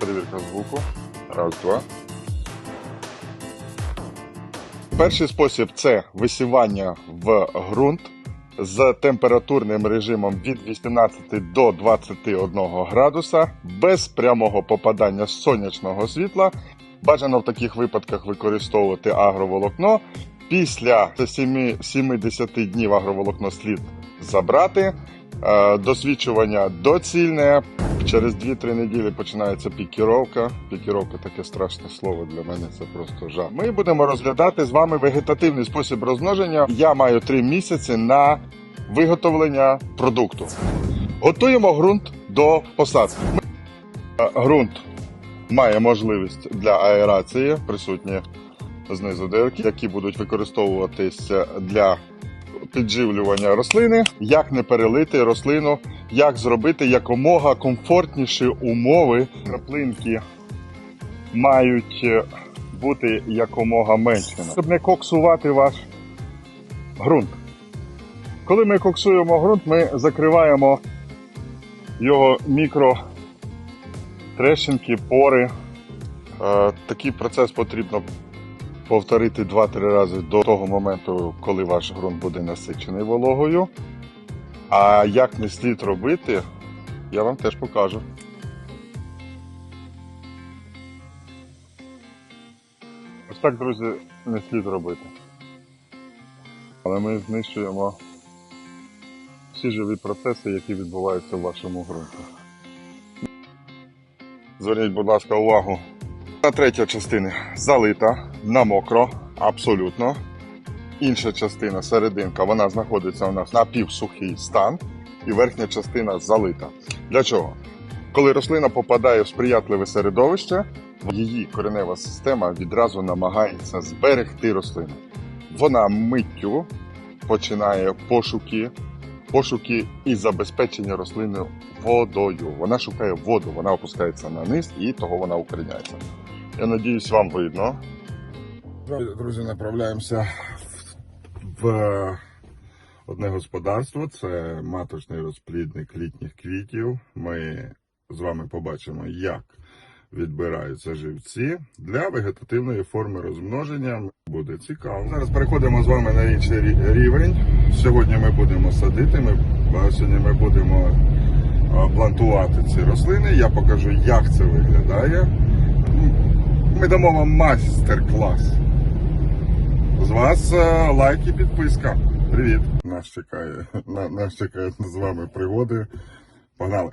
перевірка звуку. Раз, два. Перший спосіб це висівання в ґрунт з температурним режимом від 18 до 21 градуса без прямого попадання сонячного світла. Бажано в таких випадках використовувати агроволокно. Після 70 днів агроволокно слід забрати. Е, Досвідчування доцільне. Через 2-3 неділі починається пікіровка. Пікіровка таке страшне слово для мене, це просто жах. Ми будемо розглядати з вами вегетативний спосіб розмноження. Я маю 3 місяці на виготовлення продукту. Готуємо ґрунт до посадки. Е, Ґрунт має можливість для аерації, присутні знизу дирки, які будуть використовуватися для підживлювання рослини, як не перелити рослину, як зробити якомога комфортніші умови. Краплинки мають е, бути якомога меншими, щоб не коксувати ваш ґрунт. Коли ми коксуємо ґрунт, ми закриваємо його мікро трещинки, пори. Е, Такий процес потрібно повторити 2-3 рази до того моменту, коли ваш ґрунт буде насичений вологою. А як не слід робити, я вам теж покажу. Ось так, друзі, не слід робити. Але ми знищуємо всі живі процеси, які відбуваються в вашому ґрунті. Зверніть, будь ласка, увагу та третя частина залита на мокро, абсолютно. Інша частина, серединка, вона знаходиться у нас на півсухий стан, і верхня частина залита. Для чого? Коли рослина попадає в сприятливе середовище, її коренева система відразу намагається зберегти рослину. Вона миттю починає пошуки, пошуки і забезпечення рослини водою. Вона шукає воду, вона опускається на низ і того вона укоріняється. Я надіюсь, вам видно. Друзі, направляємося в одне господарство. Це маточний розплідник літніх квітів. Ми з вами побачимо, як відбираються живці для вегетативної форми розмноження. Буде цікаво. Зараз переходимо з вами на інший рівень. Сьогодні ми будемо садити. Ми сьогодні ми будемо плантувати ці рослини. Я покажу, як це виглядає. Ми дамо вам майстер-клас. З вас е, лайк і підписка. Привіт! Нас чекає, на, нас чекають з вами пригоди. Погнали!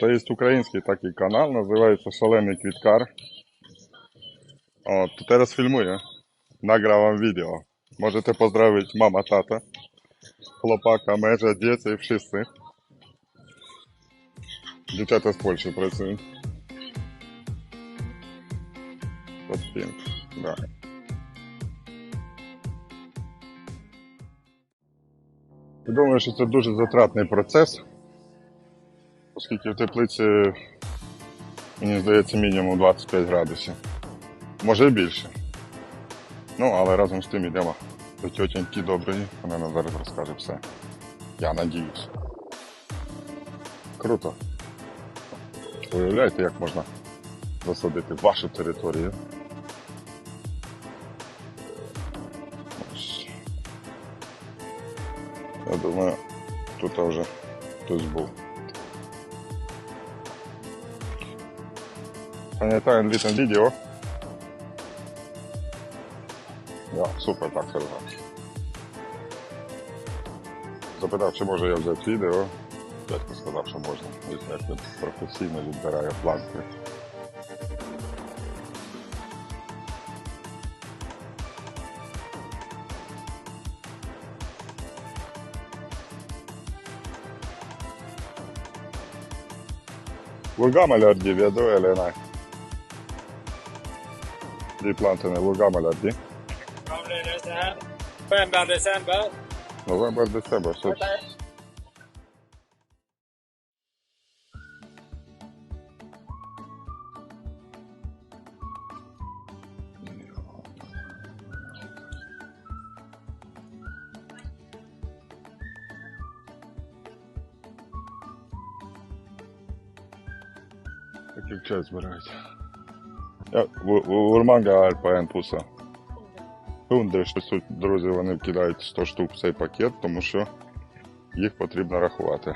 То є український такий канал, називається Шалений Квіткар. От, teraz filmuję. Nagrałam wideo. Możecie pozdrowić mama, tata, chłopaka, męża, dzieci i wszyscy. Dzieciata z Польщі працюють. Подпінк, да. Я думаю, що це дуже затратний процес, оскільки в теплиці, мені здається, мінімум 25 градусів. Може і більше. Ну, але разом з тим йдемо до тьотеньки доброї, вона нам зараз розкаже все. Я надіюсь. Круто. Уявляєте, як можна засадити вашу територію? Ось. Я думаю, тут вже хтось був. Пам'ятаю ein liten video. Ja, супер, так хорошо. Запитав, чи може я взяти відео. Дядько сказав, що можна. Ось як він професійно відбирає планки. Hvor gammel er de, vet du, eller nei? De plantene, hvor gammel er de? Kommer det så här? November, december. November, desember. Så Такий час збирають. En pose? Hunди, що тут, друзі, вони вкидають 100 штук в цей пакет, тому що їх потрібно рахувати.